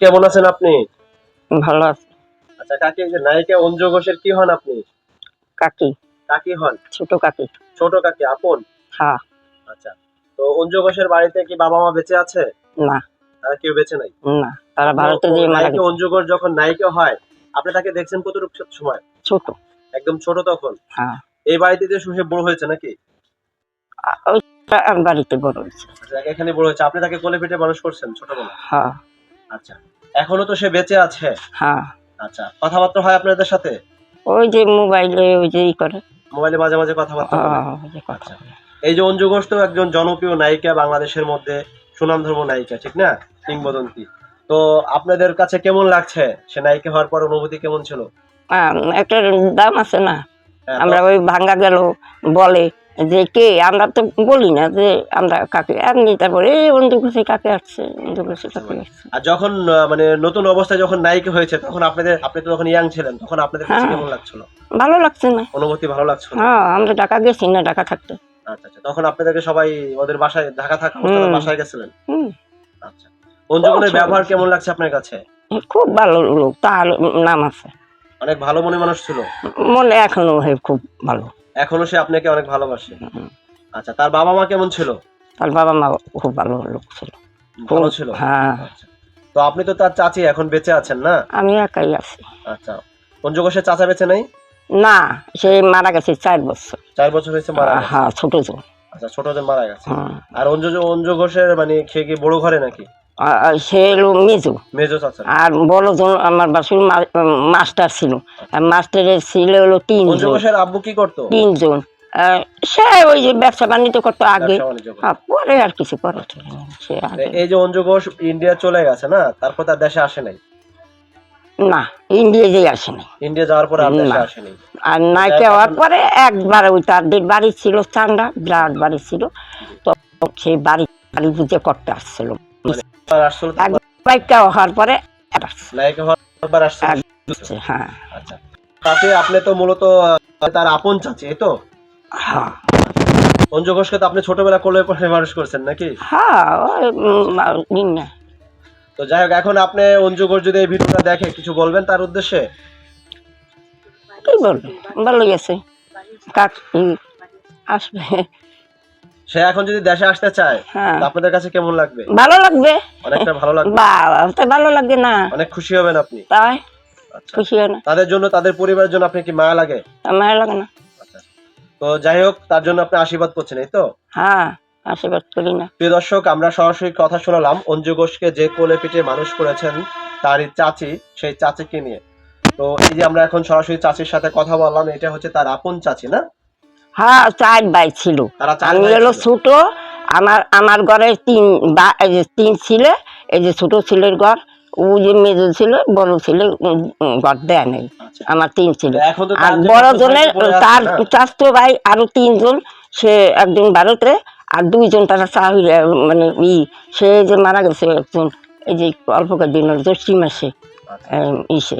কেমন আছেন আপনি? ভালো আছে। আচ্ছা কাকি যে নায়িকা অঞ্জু ঘোষের কি হন আপনি? কাকি। কাকি হন? ছোট কাকি। ছোট কাকি আপন? হ্যাঁ। আচ্ছা তো অঞ্জু ঘোষের বাড়িতে কি বাবা মা বেঁচে আছে? না। তারা কেউ বেঁচে নাই? না তারা ভারতে দিয়ে মারা গেছে। অঞ্জু ঘোষ যখন নায়িকা হয় আপনি তাকে দেখছেন কতটুকু সময়? ছোট। একদম ছোট তখন? হ্যাঁ। এই বাড়িতে যে শুয়ে বড় হয়েছে নাকি? ওইটা বাড়িতে বড় হয়েছে। আচ্ছা, এখানে বড় হয়েছে। আপনি তাকে কোলে পিঠে মানুষ করছেন ছোটবেলা হ্যাঁ। আচ্ছা এখনও তো সে বেঁচে আছে? হ্যাঁ। আচ্ছা কথাবার্তা হয় আপনাদের সাথে? ওই যে মোবাইলে ওই যে ই করে। মোবাইলে মাঝে মাঝে কথাবার্তা? হ্যাঁ, ওই যে কথা এই যে অঞ্জু ঘোষ তো একজন জনপ্রিয় নায়িকা বাংলাদেশের মধ্যে সুনামধর্ম নায়িকা ঠিক না? কিংবদন্তি। তো আপনাদের কাছে কেমন লাগছে? সে নায়িকা হওয়ার পর অনুভূতি কেমন ছিল? একটা দাম আছে না? হ্যাঁ, আমরা ওই ভাঙ্গা গেল বলে। যে কে? আমরা তো বলি না যে আমরা কাকে। এমনি তারপরে বন্ধু খুশি কাকে আসছে? বন্ধু খুশি কাকে আসছে? আর যখন মানে নতুন অবস্থায় যখন নায়িকা হয়েছে তখন আপনাদের আপনি তো তখন ইয়াং ছিলেন তখন আপনাদের কাছে হ্যাঁ। কেমন লাগছিল? ভালো লাগছে না। অনুভূতি ভালো লাগছিল? হ্যাঁ আমরা ঢাকা গেছি না ঢাকা থাকতে। আচ্ছা আচ্ছা। তখন আপনাদেরকে সবাই ওদের বাসায় ঢাকা থাকা অবস্থায় বাসায় গেছিলেন? আচ্ছা। অঞ্জুমনের আচ্ছা। ব্যবহার কেমন লাগছে আপনার কাছে? খুব ভালো লোক তার নাম আছে। অনেক ভালো মনে মানুষ ছিল? মনে এখনও খুব ভালো। এখনও সে আপনাকে অনেক ভালোবাসে। আচ্ছা তার বাবা মা কেমন ছিল? তার বাবা মা খুব ভালো লোক ছিল। ভালো ছিল? হ্যাঁ। আচ্ছা। তো আপনি তো তার চাচি এখন বেঁচে আছেন না? আমি একাই আছি। আচ্ছা। ঘোষের চাচা বেঁচে নাই? না সে মারা গেছে চার বছর। চার বছর হয়েছে মারা হ্যাঁ ছোট জন আচ্ছা ছোট যে মারা গেছে। আর অঞ্জু অঞ্জু ঘোষের মানে খেয়ে কি বড় ঘরে নাকি? সে এলো মেজু। মেজো চাচা। আর বড় জন আমার বাসুর মাস্টার ছিল। মাস্টারের ছিল হলো তিনজন। আব্বু কি করতো? তিনজন। সে ওই যে ব্যবসা বাণিজ্য করতো আগে। হ্যাঁ, পরে আর কিছু করে এই যে অঞ্জু ঘোষ ইন্ডিয়া চলে গেছে না তারপর তার দেশে আসে নাই? না ইন্ডিয়া যে আসেনি ইন্ডিয়া যাওয়ার পরে আর দেশে। আসেনি আর নাইকে হওয়ার পরে একবার ওই তাদের বাড়ি ছিল চান্ডা বিরাট বাড়ি ছিল। তো সেই বাড়ি বাড়ি বুঝে করতে আসছিল। হওয়ার পরে হওয়ার পর আসছে, হ্যাঁ। আচ্ছা। তাতে আপনি তো মূলত তার আপন চাচি এই তো? হ্যাঁ। অঞ্জু ঘোষকে তো আপনি ছোটবেলা কোলে মানুষ করছেন নাকি? হ্যাঁ তো যাই হোক এখন আপনি অঞ্জু ঘোষ যদি এই ভিডিওটা দেখে কিছু বলবেন তার উদ্দেশ্যে? কি বলবে? ভালো গেছে কাক আসবে। সে এখন যদি দেশে আসতে চায় হ্যাঁ। আপনাদের কাছে কেমন লাগবে? ভালো লাগবে। অনেকটা ভালো লাগবে। ভালো লাগবে না। অনেক খুশি হবেন আপনি। তাই? আচ্ছা। খুশি হয় না তাদের জন্য তাদের পরিবারের জন্য আপনি কি মায়া লাগে? আমার লাগে না। আচ্ছা। তো যাই হোক তার জন্য আপনি আশীর্বাদ করছেন এই তো? হ্যাঁ আশীর্বাদ করি না। প্রিয় দর্শক আমরা সরাসরি কথা শোনালাম। অঞ্জু ঘোষকে যে কোলে পিঠে মানুষ করেছেন তারই চাচি সেই চাচিকে নিয়ে। তো এই যে আমরা এখন সরাসরি চাচির সাথে কথা বললাম এটা হচ্ছে তার আপন চাচি না? হ্যাঁ চার ভাই ছিল আমি হলো ছোট আমার আমার ঘরে তিন বা- এই যে তিন ছেলে এই যে ছোট ছেলের ঘর ও যে মেজো ছিল বড় ছেলে ঘর দেয় নেই আচ্ছা। আমার তিন ছিল আর বড় জনের তার না? চাস্তো ভাই আরও তিনজন সে একজন ভারতে আর দুইজন তারা চাহিল মানে ই সে যে মারা গেছে একজন এই যে অল্প দিনের জ্যৈষ্ঠী মাসে আচ্ছা। ইসে